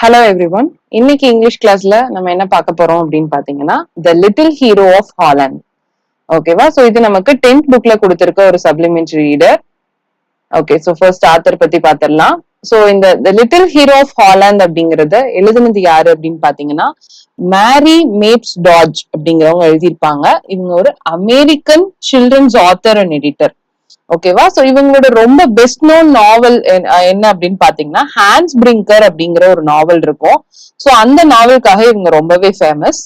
Hello everyone இன்னைக்கு English கிளாஸ்ல நம்ம என்ன பார்க்க போறோம் அப்படின்னு பாத்தீங்கன்னா the little hero of Holland ஓகேவா சோ இது நமக்கு டென்த் புக்ல கொடுத்திருக்க ஒரு supplementary reader okay so first author பத்தி பாத்திரலாம் சோ இந்த the little hero of Holland அப்படிங்கறத எழுதுனது யாரு அப்படின்னு பாத்தீங்கன்னா மேரி மேப்ஸ் டாஜ் அப்படிங்கிறவங்க எழுதியிருப்பாங்க. இவங்க ஒரு American children's author and editor ஓகேவா? சோ இவங்களோட ரொம்ப பெஸ்ட் நோன் நாவல் என்ன அப்படின்னு பாத்தீங்கன்னா ஹான்ஸ் பிரிங்கர் அப்படிங்கிற ஒரு நாவல் இருக்கும். சோ அந்த நாவலுக்காக இவங்க ரொம்பவே ஃபேமஸ்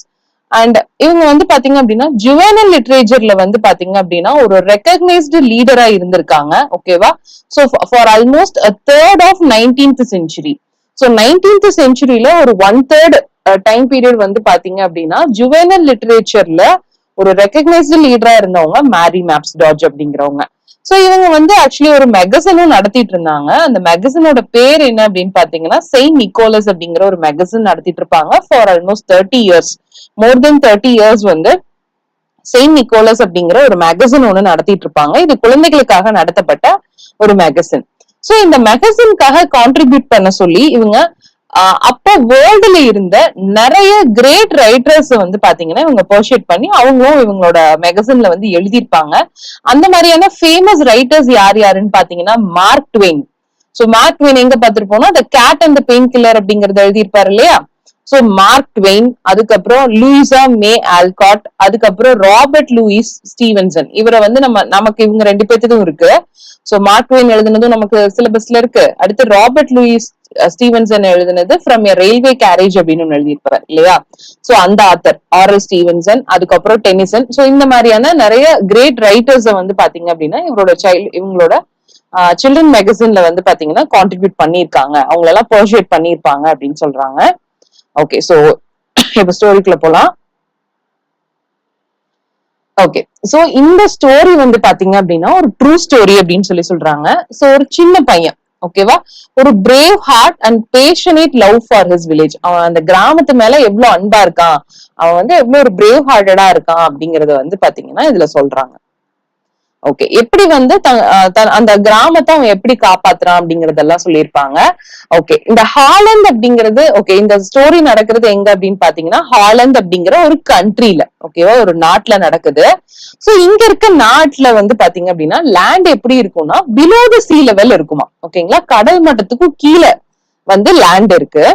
அண்ட் இவங்க வந்து பாத்தீங்க அப்படின்னா ஜுவனல் லிட்ரேச்சர்ல வந்து பாத்தீங்க அப்படின்னா ஒரு ரெக்கக்னைஸ்டு லீடரா இருந்திருக்காங்க. ஓகேவா? So for almost a third of nineteenth century so nineteenth செஞ்சுரியில ஒரு ஒன் தேர்ட் டைம் பீரியட் வந்து பாத்தீங்க அப்படின்னா ஜுவனல் லிட்ரேச்சர்ல ஒரு ரெக்கக்னைஸ்டு லீடரா இருந்தவங்க மேரி மேப்ஸ் டாஜ் அப்படிங்கிறவங்க. சோ இவங்க வந்து ஆக்சுவலி ஒரு மெகசினும் நடத்திட்டு இருந்தாங்க. அந்த மெகசினோட பேர் என்ன அப்படின்னு பாத்தீங்கன்னா செயின்ட் நிக்கோலஸ் அப்படிங்கிற ஒரு மெகசின் நடத்திட்டு இருப்பாங்க for almost thirty years more then thirty years வந்து செயின்ட் நிக்கோலஸ் அப்படிங்கிற ஒரு மெகசின் ஒண்ணு நடத்திட்டு இருப்பாங்க. இது குழந்தைகளுக்காக நடத்தப்பட்ட ஒரு மெகசின் சோ இந்த மெகசின்காக கான்ட்ரிபியூட் பண்ண சொல்லி இவங்க அப்போ வேர்ல்டுல இருந்த நிறைய கிரேட் ரைட்டர்ஸ் வந்து பாத்தீங்கன்னா இவங்க பர்ஷேட் பண்ணி அவங்களும் இவங்களோட மெகசின்ல வந்து எழுதியிருப்பாங்க. அந்த மாதிரியான ஃபேமஸ் ரைட்டர்ஸ் யார் யாருன்னு பாத்தீங்கன்னா Mark Twain so Mark Twain எங்க பார்த்திருப்போம்னா the cat and the pain killer அப்படிங்கறத எழுதியிருப்பாரு இல்லையா? சோ மார்க் ட்வெயின் அதுக்கப்புறம் லூயிசா மே ஆல்காட் அதுக்கப்புறம் ராபர்ட் லூயிஸ் ஸ்டீவன்சன் இவரை வந்து நம்ம நமக்கு இவங்க ரெண்டு பேர்த்ததும் இருக்கு. சோ மார்க் ட்வெயின் எழுதுனதும் நமக்கு சிலபஸ்ல இருக்கு. அடுத்து ராபர்ட் லூயிஸ் ஸ்டீவன்சன் எழுதினது ஃப்ரம் எ ரயில்வே கேரேஜ் அப்படின்னு ஒன்று எழுதியிருப்பாரு இல்லையா? சோ அந்த ஆத்தர் ஆரல் ஸ்டீவன்சன் அதுக்கப்புறம் டெனிசன் சோ இந்த மாதிரியான நிறைய கிரேட் ரைட்டர்ஸ் வந்து பாத்தீங்க அப்படின்னா இவரோட சைல்டு இவங்களோட சில்ட்ரன் மேகசின்ல வந்து பாத்தீங்கன்னா கான்ட்ரிபியூட் பண்ணியிருக்காங்க. அவங்களெல்லாம் பர்ஷேட் பண்ணிருப்பாங்க அப்படின்னு சொல்றாங்க. ஓகே சோ இப்ப ஸ்டோரிக்குள்ள போலாம். ஓகே சோ இந்த ஸ்டோரி வந்து பாத்தீங்க அப்படின்னா ஒரு ட்ரூ ஸ்டோரி அப்படின்னு சொல்லி சொல்றாங்க. சோ ஒரு சின்ன பையன். ஓகேவா ஒரு brave heart and passionate love for his village அவன் அந்த கிராமத்து மேல எவ்வளவு அன்பா இருக்கான். அவன் வந்து எவ்வளவு ஒரு பிரேவ் ஹார்டடா இருக்கான் அப்படிங்கறத வந்து பாத்தீங்கன்னா இதுல சொல்றாங்க. ஓகே எப்படி வந்து அந்த கிராமத்தை அவன் எப்படி காப்பாத்துறான் அப்படிங்கறதெல்லாம் சொல்லியிருப்பாங்க. ஓகே இந்த ஹாலந்த் அப்படிங்கிறது ஓகே இந்த ஸ்டோரி நடக்கிறது எங்க அப்படின்னு பாத்தீங்கன்னா ஹாலந்து அப்படிங்கிற ஒரு கண்ட்ரில ஓகேவா ஒரு நாட்டுல நடக்குது. சோ இங்க இருக்க நாட்டுல வந்து பாத்தீங்க அப்படின்னா லேண்ட் எப்படி இருக்கும்னா பிலோ த சீ லெவல் இருக்குமா ஓகேங்களா கடல் மட்டத்துக்கும் கீழே வந்து லேண்ட் இருக்கு.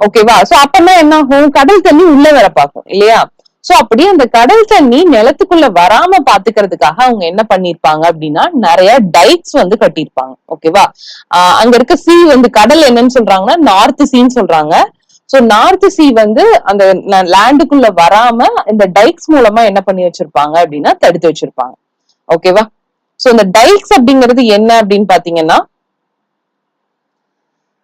ஓகேவா சோ அப்பனா என்ன ஆகும்? கடல் தண்ணி உள்ள வர பார்க்கும் இல்லையா? சோ அப்படி அந்த கடல் தண்ணி நிலத்துக்குள்ள வராம பாத்துக்கிறதுக்காக அவங்க என்ன பண்ணிருப்பாங்க அப்படின்னா நிறைய டைக்ஸ் வந்து கட்டியிருப்பாங்க ஓகேவா ஆஹ் அங்க இருக்க சீ வந்து கடல் என்னன்னு சொல்றாங்கன்னா நார்த் சீன்னு சொல்றாங்க. சோ நார்த் சீ வந்து அந்த லேண்டுக்குள்ள வராம இந்த டைக்ஸ் மூலமா என்ன பண்ணி வச்சிருப்பாங்க அப்படின்னா தடுத்து வச்சிருப்பாங்க. ஓகேவா சோ இந்த டைக்ஸ் அப்படிங்கிறது என்ன அப்படின்னு பாத்தீங்கன்னா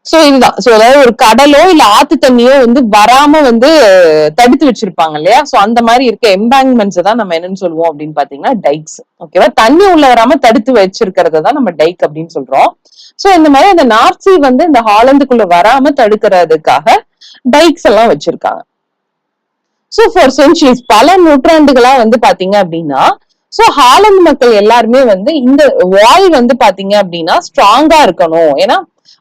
சோ இதுதான். சோ அதாவது ஒரு கடலோ இல்ல ஆத்து தண்ணியோ வந்து வராம வந்து தடுத்து வச்சிருப்பாங்க இல்லையா? சோ அந்த மாதிரி இருக்க எம்பேங்மெண்ட்ஸ் தான் நம்ம என்னன்னு சொல்லுவோம் அப்படின்னு பாத்தீங்கன்னா டைக்ஸ் ஓகேவா தண்ணி உள்ள வராம தடுத்து வச்சிருக்கிறத தான் நம்ம டைக் அப்படின்னு சொல்றோம். சோ இந்த மாதிரி அந்த நார்த் வந்து இந்த ஹாலந்துக்குள்ள வராம தடுக்கிறதுக்காக டைக்ஸ் எல்லாம் வச்சிருக்காங்க. சோ ஃபார் சென்ச்சுரிஸ் பல நூற்றாண்டுகளா வந்து பாத்தீங்க அப்படின்னா சோ ஹாலந்து மக்கள் எல்லாருமே வந்து இந்த வால் வந்து பாத்தீங்க அப்படின்னா ஸ்ட்ராங்கா இருக்கணும். ஏன்னா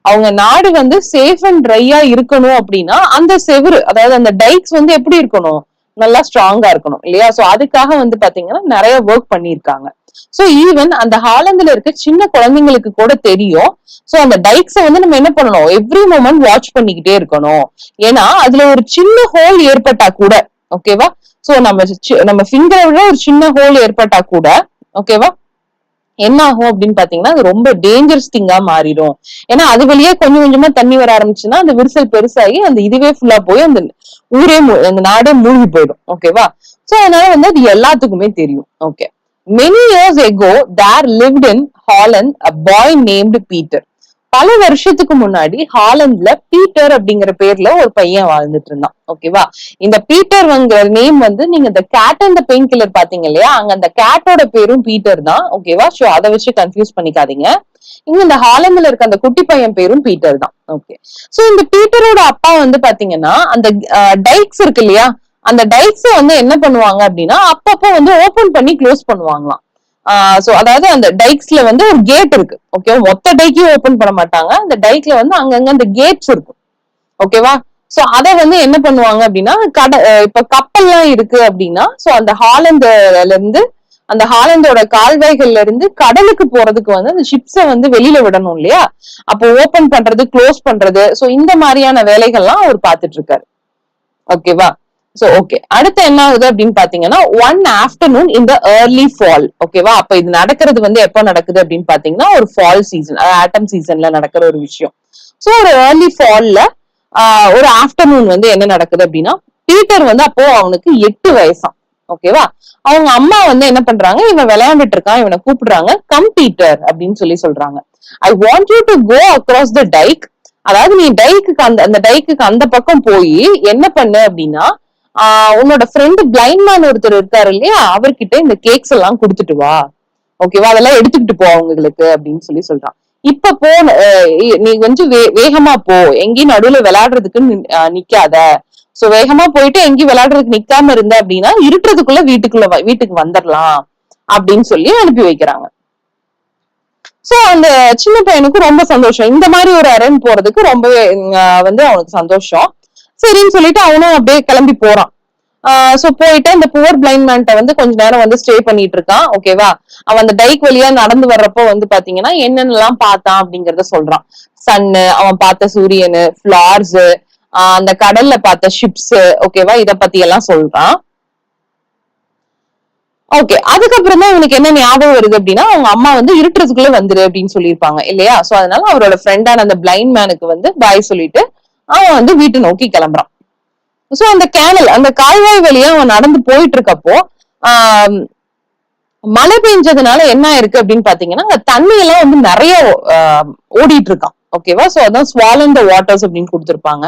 அவங்க நாடு வந்து சேஃப் அண்ட் ட்ரையா இருக்கணும் அப்படின்னா அந்த செவுரு அதாவது அந்த டைக்ஸ் வந்து எப்படி இருக்கணும்? நல்லா ஸ்ட்ராங்கா இருக்கணும் இல்லையா? சோ அதுக்காக வந்து பாத்தீங்கன்னா நிறைய ஒர்க் பண்ணிருக்காங்க சோ ஈவன் அந்த ஹாலந்துல இருக்க சின்ன குழந்தைங்களுக்கு கூட தெரியும். சோ அந்த டைக்ஸ வந்து நம்ம என்ன பண்ணணும்? எவ்ரி மூமெண்ட் வாட்ச் பண்ணிக்கிட்டே இருக்கணும். ஏன்னா அதுல ஒரு சின்ன ஹோல் ஏற்பட்டா கூட ஓகேவா சோ நம்ம நம்ம ஃபிங்கரை விட ஒரு சின்ன ஹோல் ஏற்பட்டா கூட ஓகேவா என்ன ஆகும் அப்படின்னு பாத்தீங்கன்னா அது ரொம்ப டேஞ்சரஸ் திங்கா மாறிடும். ஏன்னா அது வழியே கொஞ்சம் கொஞ்சமா தண்ணி வர ஆரம்பிச்சுன்னா அந்த விரிசல் பெருசாகி அந்த இதுவே ஃபுல்லா போய் அந்த ஊரே அந்த நாடே மூழ்கி போயிடும். ஓகேவா சோ அதனால வந்து அது எல்லாத்துக்குமே தெரியும். Okay many years ago there lived in Holland a boy named Peter பல வருஷத்துக்கு முன்னாடி ஹாலண்ட்ல பீட்டர் அப்படிங்கிற பேர்ல ஒரு பையன் வாழ்ந்துட்டு இருந்தான். ஓகேவா இந்த பீட்டர் நேம் வந்து நீங்க இந்த கேட் அண்ட் பெயின் கில்லர் பாத்தீங்க இல்லையா? அங்க அந்த கேட்டோட பேரும் பீட்டர் தான். ஓகேவா சோ அதை வச்சு கன்ஃபியூஸ் பண்ணிக்காதீங்க. இங்க இந்த ஹாலந்துல இருக்க அந்த குட்டி பையன் பேரும் பீட்டர் தான். ஓகே சோ இந்த பீட்டரோட அப்பா வந்து பாத்தீங்கன்னா அந்த டைக்ஸ் இருக்கு இல்லையா? அந்த டைக்ஸ் வந்து என்ன பண்ணுவாங்க அப்படின்னா அப்பப்போ வந்து ஓபன் பண்ணி க்ளோஸ் பண்ணுவாங்களாம். சோ அதாவது அந்த டைக்ஸ்ல வந்து ஒரு கேட் இருக்கு. ஓகேவா மொத்த டைக்கையும் ஓபன் பண்ண மாட்டாங்க. அந்த டைக்ல வந்து அங்கங்க அந்த கேட்ஸ் இருக்கும். ஓகேவா சோ அத வந்து என்ன பண்ணுவாங்க அப்படின்னா கட இப்ப கப்பல்லாம் இருக்கு அப்படின்னா சோ அந்த ஹாலந்துல இருந்து அந்த ஹாலந்தோட கால்வாய்கள்ல இருந்து கடலுக்கு போறதுக்கு வந்து அந்த ஷிப்ஸ வந்து வெளியில விடணும் இல்லையா? அப்போ ஓபன் பண்றது க்ளோஸ் பண்றது சோ இந்த மாதிரியான வேலைகள்லாம் அவர் பாத்துட்டு இருக்காரு. ஓகேவா சோ ஓகே அடுத்து என்ன ஆகுது அப்படின்னு பாத்தீங்கன்னா ஒன் ஆஃப்டர்நூன் இந்த ஏர்லி ஃபால் ஓகேவா அப்ப இது நடக்கிறது வந்து எப்போ நடக்குது அப்படின்னு பாத்தீங்கன்னா ஒரு ஃபால் சீசன் ஆட்டம் சீசன்ல நடக்கிற ஒரு விஷயம். சோ ஒரு ஏர்லி ஃபால்ல ஒரு ஆஃப்டர்நூன் வந்து என்ன நடக்குது அப்படின்னா பீட்டர் வந்து அப்போ அவனுக்கு எட்டு வயசாம். ஓகேவா அவங்க அம்மா வந்து என்ன பண்றாங்க இவன் விளையாண்டுட்டு இருக்கான் இவனை கூப்பிடுறாங்க கம் பீட்டர் அப்படின்னு சொல்லி சொல்றாங்க. I want you to go across the dike அதாவது நீ டைக்கு அந்த அந்த டைக்குக்கு அந்த பக்கம் போய் என்ன பண்ணு அப்படின்னா உன்னோட ஃப்ரெண்டு பிளைண்ட் மேன் ஒருத்தர் இருக்காரு இல்லையா? அவர்கிட்ட இந்த கேக்ஸ் எல்லாம் கொடுத்துட்டு வா. ஓகேவா அதெல்லாம் எடுத்துக்கிட்டு போ அவங்களுக்கு அப்படின்னு சொல்லி சொல்றான். இப்ப போ நீ கொஞ்சம் வே- வேகமா போ. எங்கேயும் நடுவுல விளையாடுறதுக்கு நிக்காத. சோ வேகமா போயிட்டு எங்கேயும் விளையாடுறதுக்கு நிக்காம இருந்த அப்படின்னா இருட்டுறதுக்குள்ள வீட்டுக்குள்ள வ- வீட்டுக்கு வந்துடலாம் அப்படின்னு சொல்லி அனுப்பி வைக்கிறாங்க. சோ அந்த சின்ன பையனுக்கு ரொம்ப சந்தோஷம். இந்த மாதிரி ஒரு அரண் போறதுக்கு ரொம்பவே வந்து அவனுக்கு சந்தோஷம். சரின்னு சொல்லிட்டு அவனும் அப்படியே கிளம்பி போறான். சோ போயிட்டு அந்த புவர் பிளைண்ட் மேன்ட்ட வந்து கொஞ்ச நேரம் வந்து ஸ்டே பண்ணிட்டு இருக்கான். ஓகேவா அவன் அந்த டைக் வழியா நடந்து வர்றப்போ வந்து பாத்தீங்கன்னா என்னென்னலாம் பார்த்தான் அப்படிங்கறத சொல்றான். சன்னு அவன் பார்த்த சூரியனு ஃபிளார்ஸ் அந்த கடல்ல பார்த்த ஷிப்ஸ் ஓகேவா இத பத்தி எல்லாம் சொல்றான். ஓகே அதுக்கப்புறம் தான் இவனுக்கு என்ன ஞாபகம் வருது அப்படின்னா அவங்க அம்மா வந்து இருட்டுறதுக்குள்ள வந்துரு அப்படின்னு சொல்லியிருப்பாங்க இல்லையா? சோ அதனால அவரோட ஃப்ரெண்டான அந்த பிளைண்ட் மேனுக்கு வந்து பாய் சொல்லிட்டு அவன் வந்து வீட்டை நோக்கி கிளம்புறான். சோ அந்த கேனல் அந்த கால்வாய் வழியா அவன் நடந்து போயிட்டு இருக்கப்போ ஆஹ் மழை பெஞ்சதுனால என்ன ஆயிருக்கு அப்படின்னு பாத்தீங்கன்னா அங்க தண்ணி எல்லாம் வந்து நிறைய ஓடிட்டு இருக்கான் ஓகேவா சோ அதான் ஸ்வாலன் த வாட்டர்ஸ் அப்படின்னு கொடுத்துருப்பாங்க.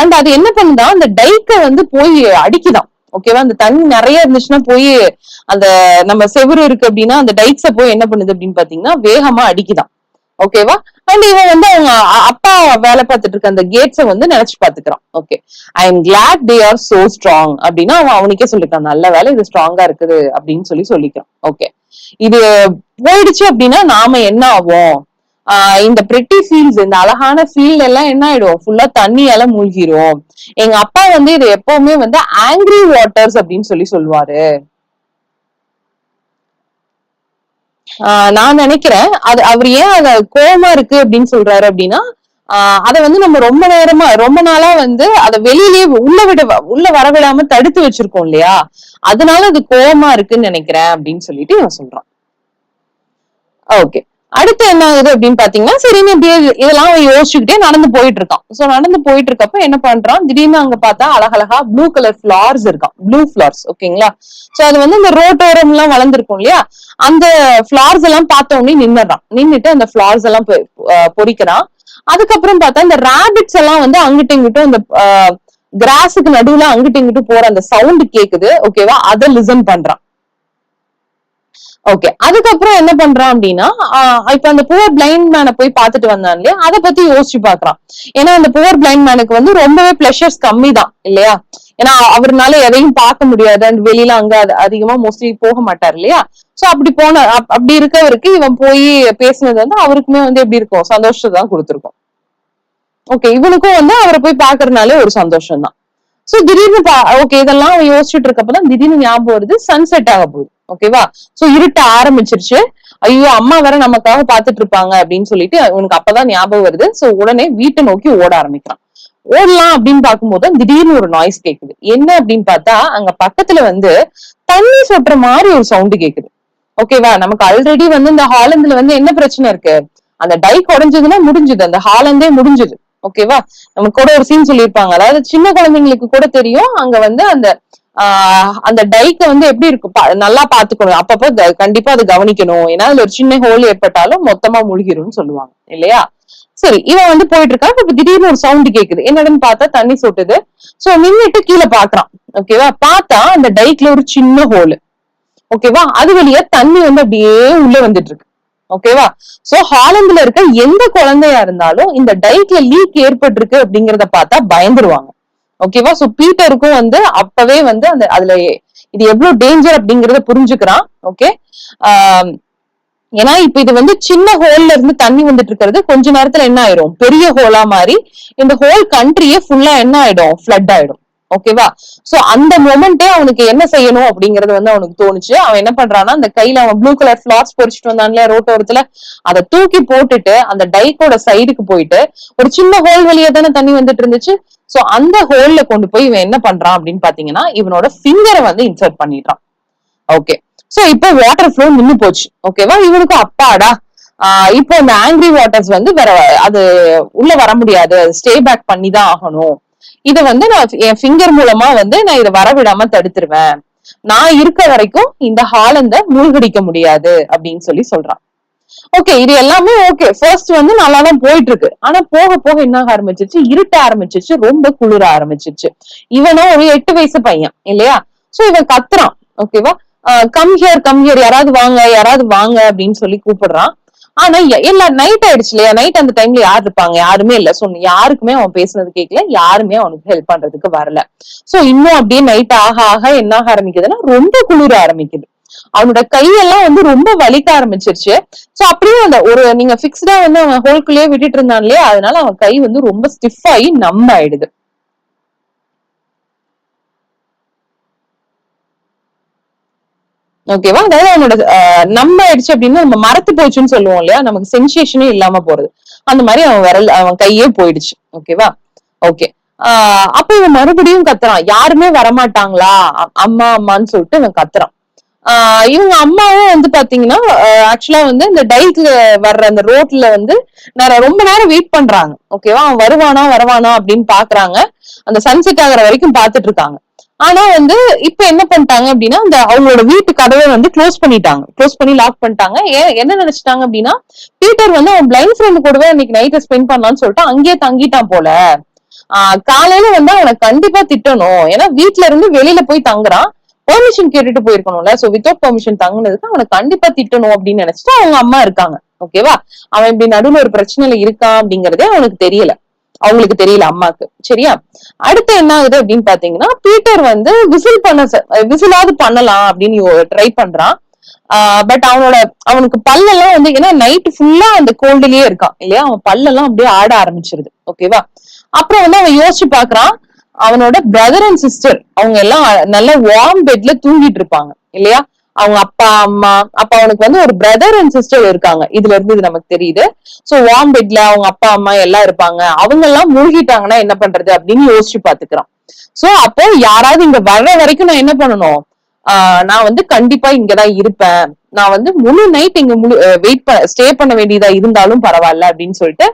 அண்ட் அது என்ன பண்ணுதா? அந்த டைக்க வந்து போய் அடிக்குதான். ஓகேவா அந்த தண்ணி நிறைய இருந்துச்சுன்னா போய் அந்த நம்ம செவுரு இருக்கு அப்படின்னா அந்த டைக்ஸ போய் என்ன பண்ணுது அப்படின்னு பாத்தீங்கன்னா வேகமா அடிக்குதான். ஓகேவா அண்ட் இவன் வந்து அவங்க அப்பா வேலை பார்த்துட்டு இருக்க அந்த கேட்ஸ வந்து நினைச்சு பாத்துக்கிறான் okay I am glad they are so strong அப்படின்னா அவன் அவனுக்கே சொல்லிருக்கான் நல்ல வேலை இது ஸ்ட்ராங்கா இருக்குது அப்படின்னு சொல்லி சொல்லிக்கிறான். ஓகே இது போயிடுச்சு அப்படின்னா நாம என்ன ஆவோம்? ஆஹ் இந்த பிரிட்டி ஃபீல்ட்ஸ் இந்த அழகான ஃபீல்ட் எல்லாம் என்ன ஆயிடும்? ஃபுல்லா தண்ணியால மூழ்கிரும். எங்க அப்பா வந்து இது எப்பவுமே வந்து ஆங்கிரி வாட்டர்ஸ் அப்படின்னு சொல்லி சொல்லுவாரு ஆஹ் நான் நினைக்கிறேன். அது அவர் ஏன் அத கோபமா இருக்கு அப்படின்னு சொல்றாரு அப்படின்னா ஆஹ் அதை வந்து நம்ம ரொம்ப நேரமா ரொம்ப நாளா வந்து அத வெளியிலேயே உள்ள விட உள்ள வரவிடாம தடுத்து வச்சிருக்கோம் இல்லையா? அதனால அது கோபமா இருக்குன்னு நினைக்கிறேன் அப்படின்னு சொல்லிட்டு இவன் சொல்றான். ஓகே. அடுத்து என்ன ஆகுது அப்படின்னு பாத்தீங்கன்னா சரின்னு இப்படியே இதெல்லாம் யோசிச்சுக்கிட்டே நடந்து போயிட்டு இருக்கான் சோ நடந்து போயிட்டு இருக்கப்ப என்ன பண்றான்? திடீர்னு அங்க பார்த்தா அழகழகா ப்ளூ கலர் ஃபிளார்ஸ் இருக்கான். ப்ளூ ஃபிளார்ஸ் ஓகேங்களா சோ அது வந்து இந்த ரோட்டோரம் எல்லாம் வளர்ந்துருக்கும் இல்லையா? அந்த ஃபிளார்ஸ் எல்லாம் பார்த்த உடனே நின்னுறான் நின்னுட்டு அந்த ஃபிளார்ஸ் எல்லாம் பொறிக்கிறான். அதுக்கப்புறம் பார்த்தா இந்த ராபிட்ஸ் எல்லாம் வந்து அங்கிட்டும் இங்கிட்டும் இந்த கிராஸுக்கு நடுவுல அங்கிட்டும் இங்கிட்டும் போற அந்த சவுண்ட் கேக்குது ஓகேவா அதை லிசன் பண்றான். ஓகே அதுக்கப்புறம் என்ன பண்றான் அப்படின்னா இப்ப அந்த புவர் பிளைண்ட் மேனை போய் பார்த்துட்டு வந்தான் இல்லையா? அதை பத்தி யோசிச்சு பாக்குறான் ஏன்னா அந்த புவர் பிளைண்ட் மேனுக்கு வந்து ரொம்பவே பிளஷர்ஸ் கம்மி தான் இல்லையா? ஏன்னா அவர்னால எதையும் பார்க்க முடியாது. அண்ட் வெளியில அங்க அதிகமா மோஸ்ட்லி போக மாட்டார் இல்லையா? சோ அப்படி போன அப்- அப்படி இருக்கவருக்கு இவன் போய் பேசினது வந்து அவருக்குமே வந்து எப்படி இருக்கும்? சந்தோஷத்தை தான் கொடுத்துருக்கும். ஓகே இவனுக்கும் வந்து அவரை போய் பாக்குறதுனாலே ஒரு சந்தோஷம் தான் சோ திடீர்னு ஓகே இதெல்லாம் யோசிச்சுட்டு இருக்கப்பதான் திடீர்னு ஞாபகம் வருது சன்செட் ஆக போகுது. ஓகேவா சோ இருட்ட ஆரம்பிச்சிருச்சு. ஐயோ அம்மா வேற நமக்காக பாத்துட்டு இருப்பாங்க அப்படின்னு சொல்லிட்டு உனக்கு அப்பதான் ஞாபகம் வருது. சோ உடனே வீட்டை நோக்கி ஓட ஆரம்பிக்கிறான். ஓடலாம் அப்படின்னு பார்க்கும்போது திடீர்னு ஒரு நாய்ஸ் கேக்குது. என்ன அப்படின்னு பார்த்தா அங்க பக்கத்துல வந்து தண்ணி சொட்டுற மாதிரி ஒரு சவுண்ட் கேக்குது. ஓகேவா நமக்கு ஆல்ரெடி வந்து இந்த ஹாலந்துல வந்து என்ன பிரச்சனை இருக்கு? அந்த டைக் உடைஞ்சதுன்னா முடிஞ்சது. அந்த ஹாலந்தே முடிஞ்சது. ஓகேவா நமக்கு கூட ஒரு சீன் சொல்லியிருப்பாங்க. அதாவது சின்ன குழந்தைங்களுக்கு கூட தெரியும். அங்க வந்து அந்த அந்த டைக்க வந்து எப்படி இருக்கும்? பா- நல்லா பாத்துக்கணும் அப்பப்போ கண்டிப்பா அதை கவனிக்கணும். ஏன்னா அதுல ஒரு சின்ன ஹோல் ஏற்பட்டாலும் மொத்தமா முழுகிரும்னு சொல்லுவாங்க. இல்லையா? சரி இவன் வந்து போயிட்டு இருக்கான். இப்ப திடீர்னு ஒரு சவுண்ட் கேக்குது. என்னடன்னு பார்த்தா தண்ணி சொட்டுது. சோ நின்னுட்டு கீழே பாக்குறான் ஓகேவா பார்த்தா அந்த டைக்ல ஒரு சின்ன ஹோல் ஓகேவா அது வழியா தண்ணி வந்து அப்படியே உள்ள வந்துட்டு இருக்கு ஓகேவா சோ ஹாலந்துல இருக்க எந்த குழந்தையா இருந்தாலும் இந்த டைட்ல லீக் ஏற்பட்டிருக்கு அப்படிங்கறத பார்த்தா பயந்துருவாங்க. ஓகேவா சோ பீட்டருக்கும் வந்து அப்பவே வந்து அந்த அதுல இது எவ்வளவு டேஞ்சர் அப்படிங்கறத புரிஞ்சுக்கிறான். ஓகே ஏன்னா இப்ப இது வந்து சின்ன ஹோல்ல இருந்து தண்ணி வந்துட்டு இருக்கிறது. கொஞ்ச நேரத்துல என்ன ஆயிடும் பெரிய ஹோலா மாதிரி இந்த ஹோல் கண்ட்ரியே ஃபுல்லா என்ன ஆயிடும்? ஃபிளட் ஆயிடும். ஓகேவா சோ அந்த மொமெண்டே அவனுக்கு என்ன செய்யணும் அப்படிங்கறது வந்து அவனுக்கு தோணுச்சு. அவன் என்ன பண்றான்னா அந்த கையில அவன் ப்ளூ கலர் ஃபிளாட்ஸ் பொறிச்சிட்டு வந்தான்ல ரோட்டோரத்துல. அதை தூக்கி போட்டுட்டு அந்த டைக்கோட சைடுக்கு போயிட்டு ஒரு சின்ன ஹோல் வழியா தானே தண்ணி வந்துட்டு இருந்துச்சு? சோ அந்த ஹோல்ல கொண்டு போய் இவன் என்ன பண்றான் அப்படின்னு பாத்தீங்கன்னா இவனோட ஃபிங்கரை வந்து இன்சர்ட் பண்ணிடுறான். ஓகே சோ இப்போ வாட்டர் ஃப்ளோ நின்னு போச்சு. ஓகேவா இவனுக்கு அப்பாடா. ஆஹ் இப்போ இந்த ஆங்கிரி வாட்டர்ஸ் வந்து வேற அது உள்ள வர முடியாது. ஸ்டே பேக் பண்ணி தான் ஆகணும். இத வந்து நான் என் ஃபிங்கர் மூலமா வந்து நான் இதை வரவிடாம தடுத்துருவேன். நான் இருக்க வரைக்கும் இந்த ஹாலந்த மூழ்கடிக்க முடியாது அப்படின்னு சொல்லி சொல்றான். ஓகே இது எல்லாமே ஓகே ஃபர்ஸ்ட் வந்து நல்லா தான் போயிட்டு இருக்கு ஆனா போக போக என்ன ஆக ஆரம்பிச்சிருச்சு? இருட்ட ஆரம்பிச்சிருச்சு. ரொம்ப குளிர ஆரம்பிச்சிருச்சு. இவனும் ஒரு எட்டு வயசு பையன் இல்லையா? சோ இவன் கத்துறான். ஓகேவா கம் ஹியர் கம் ஹியர் யாராவது வாங்க யாராவது வாங்க அப்படின்னு சொல்லி கூப்பிடுறான். ஆனா எல்லா நைட் ஆயிடுச்சு இல்லையா? நைட் அந்த டைம்ல யார் இருப்பாங்க? யாருமே இல்ல. சோ யாருக்குமே அவன் பேசுனது கேட்கல யாருமே அவனுக்கு ஹெல்ப் பண்றதுக்கு வரல. சோ இன்னும் அப்படியே நைட் ஆக ஆக என்ன ஆக ஆரம்பிக்குதுன்னா ரொம்ப குளிர ஆரம்பிக்குது. அவனோட கையெல்லாம் வந்து ரொம்ப வலிக்க ஆரம்பிச்சிருச்சு. சோ அப்படியே அந்த ஒரு நீங்க பிக்ஸ்டா வந்து அவன் ஹோல்குள்ளேயே விட்டுட்டு இருந்தான் இல்லையா? அதனால அவன் கை வந்து ரொம்ப ஸ்டிஃப் ஆகி நம்ப ஆயிடுது. ஓகேவா அதாவது அவனோட அஹ், நம்ம ஆயிடுச்சு அப்படின்னா நம்ம மரத்து போச்சுன்னு சொல்லுவோம் இல்லையா? நமக்கு சென்சேஷனே இல்லாம போறது. அந்த மாதிரி அவன் விரல் அவன் கையே போயிடுச்சு. ஓகேவா ஓகே ஆஹ் அப்ப இவன் மறுபடியும் கத்துறான். யாருமே வரமாட்டாங்களா? அம்மா அம்மான்னு சொல்லிட்டு இவன் கத்துறான். இவங்க அம்மாவும் வந்து பாத்தீங்கன்னா ஆக்சுவலா வந்து இந்த டைட்ல வர்ற அந்த ரோட்ல வந்து நான் ரொம்ப நேரம் வெயிட் பண்றாங்க. ஓகேவா அவன் வருவானா வருவானா அப்படின்னு பாக்குறாங்க. அந்த சன்செட் ஆகுற வரைக்கும் பாத்துட்டு இருக்காங்க. ஆனா வந்து இப்ப என்ன பண்ணிட்டாங்க அப்படின்னா அந்த அவங்களோட வீட்டு கதவை வந்து க்ளோஸ் பண்ணிட்டாங்க. க்ளோஸ் பண்ணி லாக் பண்ணிட்டாங்க. ஏன் என்ன நினைச்சிட்டாங்க அப்படின்னா பீட்டர் வந்து அவன் பிளைண்ட் ஃப்ரெண்ட் கூடவே அன்னைக்கு நைட்டை ஸ்பெண்ட் பண்ணலாம்னு சொல்லிட்டு அங்கேயே தங்கிட்டான் போல. ஆஹ் காலையில வந்து அவனை கண்டிப்பா திட்டணும். ஏன்னா வீட்ல இருந்து வெளியில போய் தங்குறான். பெர்மிஷன் கேட்டுட்டு போயிருக்கணும்ல. சோ வித்தவுட் பெர்மிஷன் தங்குனதுக்கு அவனை கண்டிப்பா திட்டணும் அப்படின்னு நினைச்சிட்டு அவங்க அம்மா இருக்காங்க. ஓகேவா அவன் இப்படி நடுவுல ஒரு பிரச்சனையில இருக்கான் அப்படிங்கறதே அவனுக்கு தெரியல. அவங்களுக்கு தெரியல அம்மாக்கு. சரியா? அடுத்து என்ன ஆகுது அப்படின்னு பாத்தீங்கன்னா பீட்டர் வந்து விசில் பண்ண விசிலாவது பண்ணலாம் அப்படின்னு ட்ரை பண்றான். பட் அவனோட அவனுக்கு பல்லெல்லாம் வந்து ஏன்னா நைட் ஃபுல்லா அந்த கோல்டுலயே இருக்கான். இல்லையா? அவன் பல்லெல்லாம் அப்படியே ஆட ஆரம்பிச்சிருது. ஓகேவா அப்புறம் வந்து அவன் யோசிச்சு பாக்குறான் அவனோட பிரதர் அண்ட் சிஸ்டர் அவங்க எல்லாம் நல்ல வார்ம் பெட்ல தூங்கிட்டு இருப்பாங்க இல்லையா? அவங்க அப்பா அம்மா அப்ப அவனுக்கு வந்து ஒரு பிரதர் அண்ட் சிஸ்டர் இருக்காங்க. இதுல இருந்து இது நமக்கு தெரியுது. சோ வார்ம் பெட்ல அவங்க அப்பா அம்மா எல்லாம் இருப்பாங்க. அவங்க எல்லாம் மூழ்கிட்டாங்கன்னா என்ன பண்றது அப்படின்னு யோசிச்சு பாத்துக்கிறான் சோ அப்போ யாராவது இங்க வர்ற வரைக்கும் நான் என்ன பண்ணணும்? ஆஹ் நான் வந்து கண்டிப்பா இங்கதான் இருப்பேன். நான் வந்து முழு நைட் இங்க முழு வெயிட் பண்ண ஸ்டே பண்ண வேண்டியதா இருந்தாலும் பரவாயில்ல அப்படின்னு சொல்லிட்டு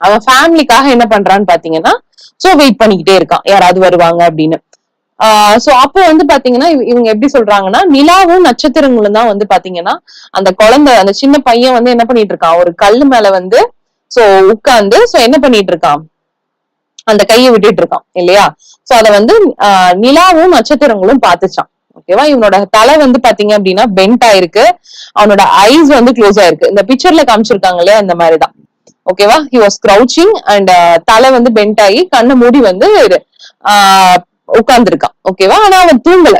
அவன் ஃபேமிலிக்காக என்ன பண்றான்னு பாத்தீங்கன்னா சோ வெயிட் பண்ணிக்கிட்டே இருக்கான். யாராவது வருவாங்க அப்படின்னு. ஆஹ் சோ அப்போ வந்து பாத்தீங்கன்னா இவங்க எப்படி சொல்றாங்கன்னா நிலாவும் நட்சத்திரங்களும் தான் வந்து பாத்தீங்கன்னா அந்த குழந்தை அந்த சின்ன பையன் வந்து என்ன பண்ணிட்டு இருக்கான்? ஒரு கல்லு மேல வந்து சோ உட்கார்ந்து சோ என்ன பண்ணிட்டு இருக்கான்? அந்த கையை விட்டுட்டு இருக்கான் இல்லையா? சோ அத வந்து ஆஹ் நிலாவும் நட்சத்திரங்களும் பாத்துச்சான் ஓகேவா இவனோட தலை வந்து பாத்தீங்க அப்படின்னா பெண்ட் ஆயிருக்கு. அவனோட ஐஸ் வந்து க்ளோஸ் ஆயிருக்கு. இந்த பிக்சர்ல காமிச்சிருக்காங்க இல்லையா இந்த மாதிரிதான். ஓகேவா ஹி வாஸ் க்ரௌச்சிங் அண்ட் தலை வந்து பெண்ட் ஆகி கண்ணை மூடி வந்து ஆஹ் உட்கார்ந்துருக்கான். ஓகேவா ஆனா அவன் தூங்கல.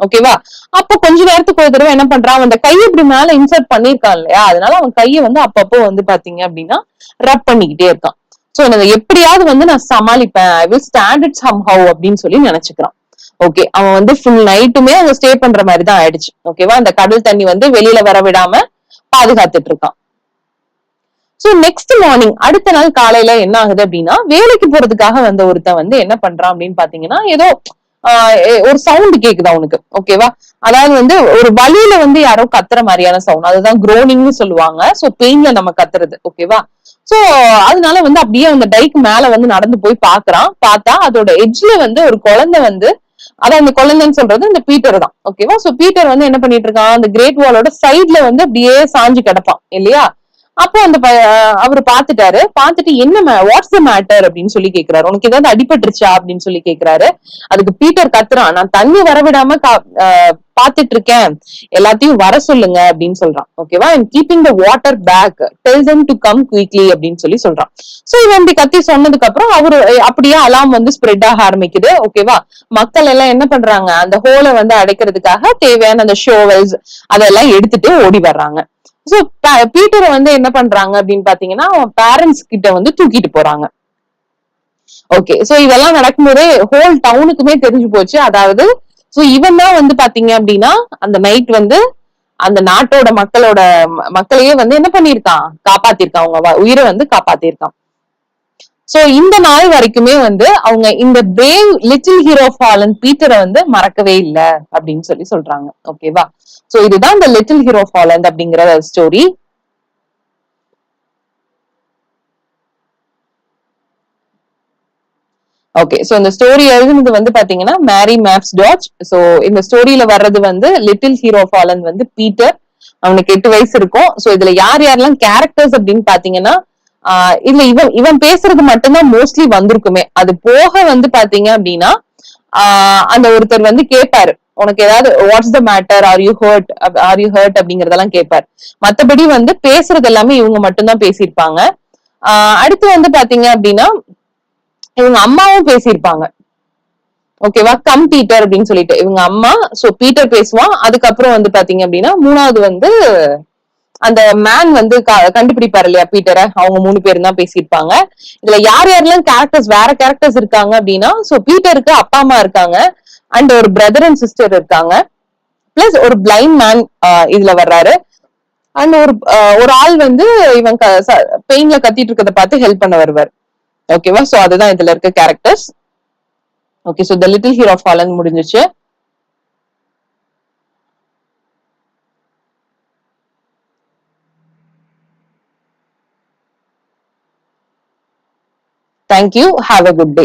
ஓகேவா அப்ப கொஞ்ச நேரத்துக்கு ஒரு தடவை என்ன பண்றான்? அவன் அந்த கையை இப்படி மேல இன்சர்ட் பண்ணிருக்கான் இல்லையா? அதனால அவன் கையை வந்து அப்பப்போ வந்து பாத்தீங்க அப்படின்னா ரப் பண்ணிக்கிட்டே இருக்கான். சோ நான் எப்படியாவது வந்து நான் சமாளிப்பேன். I will stand it somehow அப்படின்னு சொல்லி நினைச்சுக்கிறான். ஓகே அவன் வந்து ஃபுல் நைட்டுமே அங்க ஸ்டே பண்ற மாதிரி தான் ஆயிடுச்சு ஓகேவா அந்த கடல் தண்ணி வந்து வெளியில வர விடாம பாதுகாத்துட்டு இருக்கான். சோ நெக்ஸ்ட் மார்னிங் அடுத்த நாள் காலையில என்ன ஆகுது அப்படின்னா வேலைக்கு போறதுக்காக வந்த ஒருத்தன் வந்து என்ன பண்றான் அப்படின்னு பாத்தீங்கன்னா ஏதோ ஆஹ் ஒரு சவுண்ட் கேக்குது அவனுக்கு ஓகேவா அதாவது வந்து ஒரு வழியில வந்து யாரோ கத்துற மாதிரியான சவுண்ட் அதுதான் குரோனிங்னு சொல்லுவாங்க. சோ பெயின்ல நம்ம கத்துறது ஓகேவா சோ அதனால வந்து அப்படியே அந்த டைக்கு மேல வந்து நடந்து போய் பாக்குறான். பார்த்தா அதோட எட்ஜ்ல வந்து ஒரு குழந்தை வந்து அதான் அந்த குழந்தைன்னு சொல்றது இந்த பீட்டர் தான் ஓகேவா சோ பீட்டர் வந்து என்ன பண்ணிட்டு இருக்கான் அந்த கிரேட் வாலோட சைட்ல வந்து அப்படியே சாஞ்சு கிடப்பான் இல்லையா? அப்போ அந்த அவர் பாத்துட்டாரு. பாத்துட்டு என்ன வாட்ஸ் த மேட்டர் அப்படின்னு சொல்லி கேக்குறாரு. உனக்கு ஏதாவது அடிபட்டுருச்சா அப்படின்னு சொல்லி கேக்குறாரு. அதுக்கு பீட்டர் கத்துறான். நான் தண்ணி வரவிடாம கா- ஆஹ் பாத்துட்டு இருக்கேன் எல்லாத்தையும் வர சொல்லுங்க அப்படின்னு சொல்றான். ஓகேவா and keeping the water back tell them to come quickly அப்படின்னு சொல்லி சொல்றான். சோ இவன் இப்படி கத்தி சொன்னதுக்கு அப்புறம் அவரு அப்படியே அலாம் வந்து ஸ்ப்ரெட் ஆக ஆரம்பிக்குது. ஓகேவா மக்கள் எல்லாம் என்ன பண்றாங்க? அந்த ஹோலை வந்து அடைக்கிறதுக்காக தேவையான அந்த ஷோவல்ஸ் அதெல்லாம் எடுத்துட்டு ஓடி வர்றாங்க. சோ பீட்டரை வந்து என்ன பண்றாங்க அப்படின்னு பாத்தீங்கன்னா அவன் பேரண்ட்ஸ் கிட்ட வந்து தூக்கிட்டு போறாங்க. ஓகே சோ இதெல்லாம் நடக்கும்போதே ஹோல் டவுனுக்குமே தெரிஞ்சு போச்சு. அதாவது சோ இவன் தான் வந்து பாத்தீங்க அப்படின்னா அந்த நைட் வந்து அந்த நாட்டோட மக்களோட மக்களையே வந்து என்ன பண்ணிருக்கான் காப்பாத்திருக்கான் அவங்க உயிரை வந்து காப்பாத்திருக்கான் சோ இந்த நாள் வரைக்குமே வந்து அவங்க இந்த பிரேவ் லிட்டில் ஹீரோ ஃபாலன் பீட்டரை வந்து மறக்கவே இல்ல அப்படின்னு சொல்லி சொல்றாங்க. ஓகேவா சோ இதுதான் இந்த லிட்டில் ஹீரோ ஃபாலன் அப்படிங்கிற ஸ்டோரி ஓகே சோ இந்த ஸ்டோரி எழுதுனது வந்து பாத்தீங்கன்னா மேரி மேப்ஸ் டாச் சோ இந்த ஸ்டோரியில வர்றது வந்து லிட்டில் ஹீரோ ஃபாலன் வந்து பீட்டர் அவனுக்கு எட்டு வயசு இருக்கும். சோ இதுல யார் யாரெல்லாம் கேரக்டர்ஸ் அப்படின்னு பாத்தீங்கன்னா இதுல இவன் இவன் பேசுறது மட்டும்தான் மோஸ்ட்லி வந்திருக்குமே. அது போக வந்து பாத்தீங்க அப்படின்னா அந்த ஒருத்தர் வந்து கேட்பாரு உனக்கு ஏதாவது what's the matter are you hurt are you hurt அப்படிங்கறதெல்லாம் கேட்பார் மத்தபடி வந்து பேசுறது எல்லாமே இவங்க மட்டும்தான் பேசியிருப்பாங்க. அடுத்து வந்து பாத்தீங்க அப்படின்னா இவங்க அம்மாவும் பேசியிருப்பாங்க. ஓகேவா? கம் பீட்டர் அப்படின்னு சொல்லிட்டு. இவங்க அம்மா சோ பீட்டர் பேசுவான் அதுக்கப்புறம் வந்து பாத்தீங்க அப்படின்னா மூணாவது வந்து அந்த மேன் வந்து க- கண்டுபிடிப்பாரு இல்லையா பீட்டரை? அவங்க மூணு பேரும் தான் பேசியிருப்பாங்க. இதுல யார் யாரெல்லாம் கேரக்டர்ஸ் வேற கேரக்டர்ஸ் இருக்காங்க அப்படின்னா சோ பீட்டருக்கு அப்பா அம்மா இருக்காங்க. அண்ட் ஒரு பிரதர் அண்ட் சிஸ்டர் இருக்காங்க. பிளஸ் ஒரு பிளைண்ட் மேன் இதுல வர்றாரு. அண்ட் ஒரு ஒரு ஆள் வந்து இவன் பெயின்ல கத்திட்டு இருக்கிறத பார்த்து ஹெல்ப் பண்ண வருவார். ஓகேவா சோ அதுதான் இதுல இருக்க characters okay so the little hero fallen முடிஞ்சிச்சு. Thank you have a good day